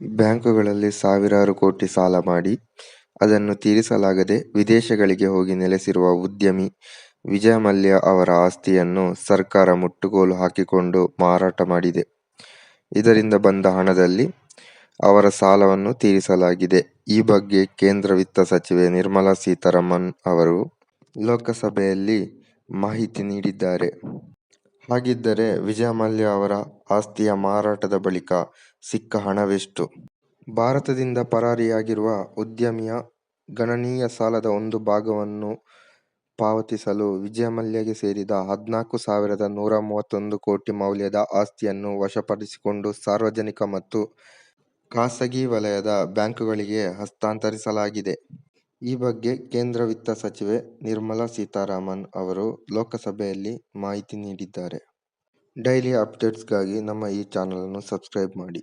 ಬ್ಯಾಂಕುಗಳಲ್ಲಿ ಸಾವಿರಾರು ಕೋಟಿ ಸಾಲ ಮಾಡಿ, ಅದನ್ನು ತೀರಿಸಲಾಗದೆ ವಿದೇಶಗಳಿಗೆ ಹೋಗಿ ನೆಲೆಸಿರುವ ಉದ್ಯಮಿ ವಿಜಯ ಮಲ್ಯ ಅವರ ಆಸ್ತಿಯನ್ನು ಸರ್ಕಾರ ಮುಟ್ಟುಗೋಲು ಹಾಕಿಕೊಂಡು ಮಾರಾಟ ಮಾಡಿದೆ. ಇದರಿಂದ ಬಂದ ಹಣದಲ್ಲಿ ಅವರ ಸಾಲವನ್ನು ತೀರಿಸಲಾಗಿದೆ. ಈ ಬಗ್ಗೆ ಕೇಂದ್ರ ವಿತ್ತ ಸಚಿವೆ ನಿರ್ಮಲಾ ಸೀತಾರಾಮನ್ ಅವರು ಲೋಕಸಭೆಯಲ್ಲಿ ಮಾಹಿತಿ ನೀಡಿದ್ದಾರೆ. ಹಾಗಿದ್ದರೆ ವಿಜಯ ಮಲ್ಯ ಅವರ ಆಸ್ತಿಯ ಮಾರಾಟದ ಬಳಿಕ ಸಿಕ್ಕ ಹಣವೆಷ್ಟು? ಭಾರತದಿಂದ ಪರಾರಿಯಾಗಿರುವ ಉದ್ಯಮಿಯ ಗಣನೀಯ ಸಾಲದ ಒಂದು ಭಾಗವನ್ನು ಪಾವತಿಸಲು ವಿಜಯ ಮಲ್ಯಗೆ ಸೇರಿದ ಹದ್ನಾಲ್ಕು ಸಾವಿರದ ನೂರ ಮೂವತ್ತೊಂದು ಕೋಟಿ ಮೌಲ್ಯದ ಆಸ್ತಿಯನ್ನು ವಶಪಡಿಸಿಕೊಂಡು ಸಾರ್ವಜನಿಕ ಮತ್ತು ಖಾಸಗಿ ವಲಯದ ಬ್ಯಾಂಕುಗಳಿಗೆ ಹಸ್ತಾಂತರಿಸಲಾಗಿದೆ. ಈ ಬಗ್ಗೆ ಕೇಂದ್ರ ವಿತ್ತ ಸಚಿವೆ ನಿರ್ಮಲಾ ಸೀತಾರಾಮನ್ ಅವರು ಲೋಕಸಭೆಯಲ್ಲಿ ಮಾಹಿತಿ ನೀಡಿದ್ದಾರೆ. ಡೈಲಿ ಅಪ್ಡೇಟ್ಸ್ಗಾಗಿ ನಮ್ಮ ಈ ಚಾನಲನ್ನು ಸಬ್ಸ್ಕ್ರೈಬ್ ಮಾಡಿ.